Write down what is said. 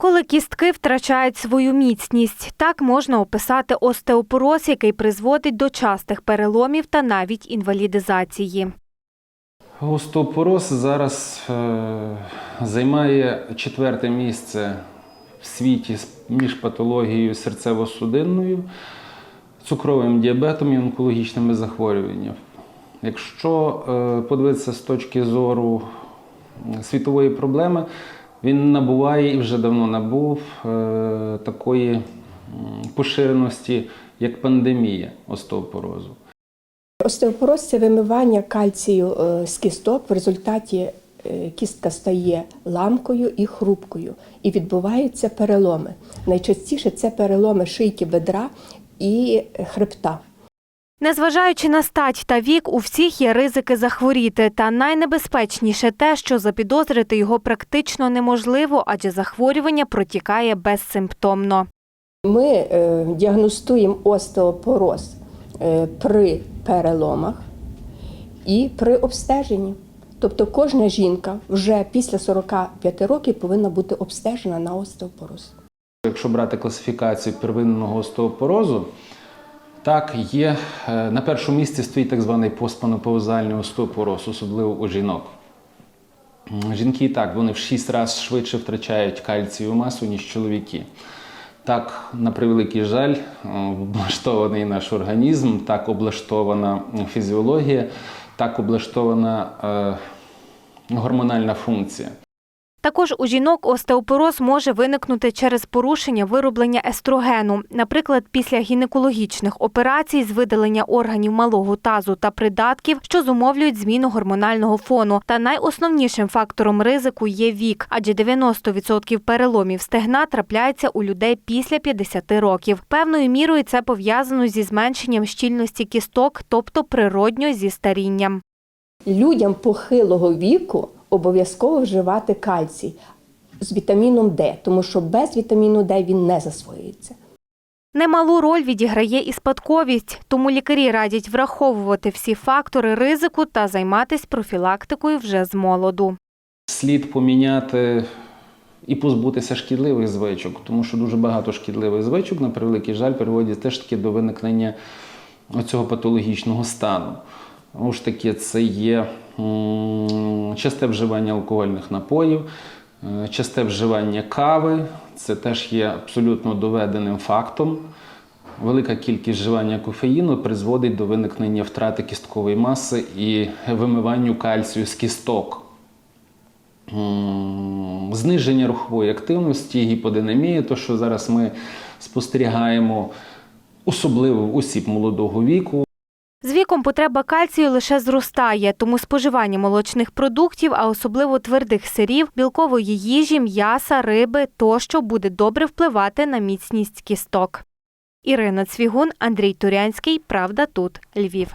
Коли кістки втрачають свою міцність, так можна описати остеопороз, який призводить до частих переломів та навіть інвалідизації. Остеопороз зараз е, займає четверте місце в світі між патологією серцево-судинною, цукровим діабетом і онкологічними захворюваннями. Якщо е, подивитися з точки зору світової проблеми, він набуває і вже давно набув е, такої поширеності, як пандемія остеопорозу. Остеопороз це вимивання кальцію е, з кісток. В результаті е, кістка стає ламкою і хрупкою, і відбуваються переломи. Найчастіше це переломи шийки бедра і хребта. Незважаючи на стать та вік, у всіх є ризики захворіти. Та найнебезпечніше те, що запідозрити його практично неможливо, адже захворювання протікає безсимптомно. Ми е, діагностуємо остеопороз е, при переломах і при обстеженні. Тобто кожна жінка вже після 45 років повинна бути обстежена на остеопороз. Якщо брати класифікацію первинного остеопорозу, так є е, на першому місці стоїть так званий постменопаузальний остеопороз, особливо у жінок. Жінки і так вони в 6 разів швидше втрачають кальцієву масу, ніж чоловіки. Так, на превеликий жаль, е, облаштований наш організм, так облаштована фізіологія, так облаштована е, гормональна функція. Також у жінок остеопороз може виникнути через порушення вироблення естрогену, наприклад, після гінекологічних операцій з видалення органів малого тазу та придатків, що зумовлюють зміну гормонального фону. Та найосновнішим фактором ризику є вік, адже 90% переломів стегна трапляється у людей після 50 років. Певною мірою це пов'язано зі зменшенням щільності кісток, тобто природньо зі старінням. Людям похилого віку обов'язково вживати кальцій з вітаміном Д, тому що без вітаміну Д він не засвоюється. Немалу роль відіграє і спадковість, тому лікарі радять враховувати всі фактори ризику та займатися профілактикою вже з молоду. слід поміняти і позбутися шкідливих звичок, тому що дуже багато шкідливих звичок, на превеликий жаль, приводять теж таки до виникнення цього патологічного стану. Тому ж таки, це є м, часте вживання алкогольних напоїв, е, часте вживання кави, це теж є абсолютно доведеним фактом. Велика кількість вживання кофеїну призводить до виникнення втрати кісткової маси і вимиванню кальцію з кісток. Зниження рухової активності, гіподинамія, то що зараз ми спостерігаємо, особливо в осіб молодого віку. Віком потреба кальцію лише зростає, тому споживання молочних продуктів, а особливо твердих сирів, білкової їжі, м'яса, риби тощо буде добре впливати на міцність кісток. Ірина Цвігун, Андрій Турянський. Правда тут. Львів.